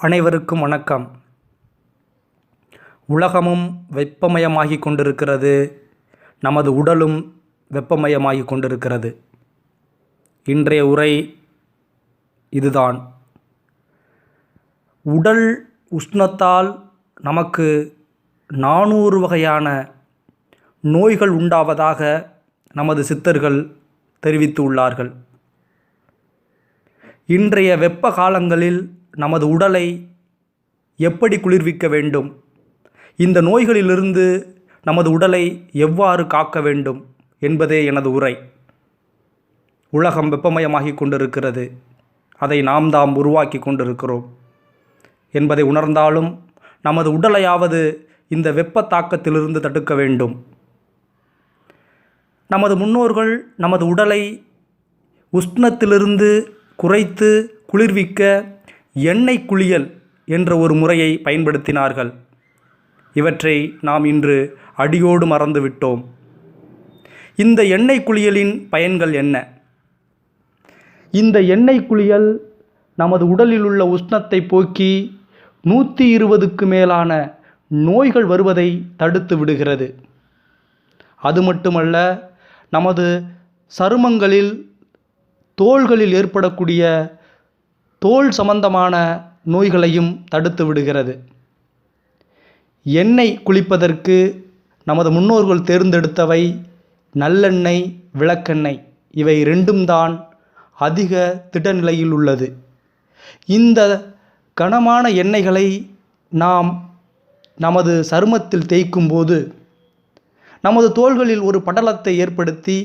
அனைவருக்கும் வணக்கம். உலகமும் வெப்பமயமாகி கொண்டிருக்கிறது. நமது உடலும் வெப்பமயமாகி கொண்டிருக்கிறது. இன்றைய உரை இதுதான். உடல் உஷ்ணத்தால் நமக்கு நானூறு வகையான நோய்கள் உண்டாவதாக நமது சித்தர்கள் தெரிவித்து உள்ளார்கள். இன்றைய வெப்ப காலங்களில் நமது உடலை எப்படி குளிர்விக்க வேண்டும்? இந்த நோய்களிலிருந்து நமது உடலை எவ்வாறு காக்க வேண்டும் என்பதே எனது உரை. உலகம் வெப்பமயமாகி கொண்டிருக்கிறது. அதை நாம் தாம் உருவாக்கி கொண்டிருக்கிறோம். என்பதை உணர்ந்தாலும் நமது உடலையாவது இந்த வெப்ப தாக்கத்திலிருந்து தடுக்க வேண்டும். நமது முன்னோர்கள் நமது உடலை உஷ்ணத்திலிருந்து குறைத்து குளிர்விக்க எண்ணெய் குளியல் என்ற ஒரு முறையை பயன்படுத்தினார்கள். இவற்றை நாம் இன்று அடியோடு மறந்துவிட்டோம் இந்த எண்ணெய் குளியலின் பயன்கள் என்ன? இந்த எண்ணெய் குளியல் நமது உடலில் உள்ள உஷ்ணத்தை போக்கி நூற்றி இருபதுக்கு மேலான நோய்கள் வருவதை தடுத்து விடுகிறது. அது மட்டுமல்ல நமது சருமங்களில் தோள்களில் ஏற்படக்கூடிய தோல் சம்பந்தமான நோய்களையும் தடுத்து விடுகிறது. எண்ணெய் குளிப்பதற்கு நமது முன்னோர்கள் தேர்ந்தெடுத்தவை நல்லெண்ணெய் விளக்கெண்ணெய். இவை ரெண்டும் தான் அதிக திடநிலையில் உள்ளது. இந்த கனமான எண்ணெய்களை நாம் நமது சருமத்தில் தேய்க்கும் போது நமது தோள்களில் ஒரு படலத்தை ஏற்படுத்தி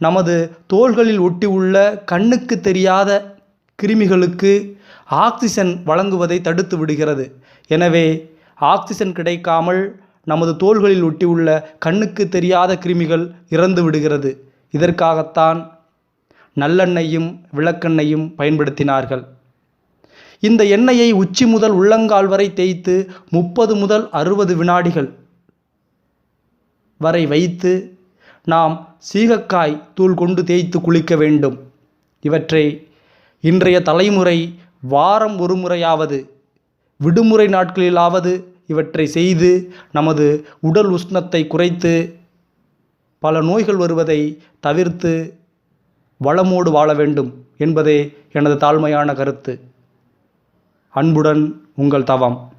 நமது தோள்களில் ஒட்டி உள்ள கண்ணுக்கு தெரியாத கிருமிகளுக்கு ஆக்சிஜன் வழங்குவதை தடுத்து விடுகிறது. எனவே ஆக்சிஜன் கிடைக்காமல் நமது தோள்களில் ஒட்டியுள்ள கண்ணுக்கு தெரியாத கிருமிகள் இறந்து விடுகிறது. இதற்காகத்தான் நல்லெண்ணெயும் விளக்கெண்ணையும் பயன்படுத்தினார்கள். இந்த எண்ணெயை உச்சி முதல் உள்ளங்கால் வரை தேய்த்து முப்பது முதல் அறுபது வினாடிகள் வரை வைத்து நாம் சீகக்காய் தூள் கொண்டு தேய்த்து குளிக்க வேண்டும். இவற்றை இன்றைய தலைமுறை வாரம் ஒரு முறையாவது விடுமுறை நாட்களிலாவது இவற்றை செய்து நமது உடல் உஷ்ணத்தை குறைத்து பல நோய்கள் வருவதை தவிர்த்து வளமோடு வாழ வேண்டும் என்பதே எனது தாழ்மையான கருத்து. அன்புடன் உங்கள் தவம்.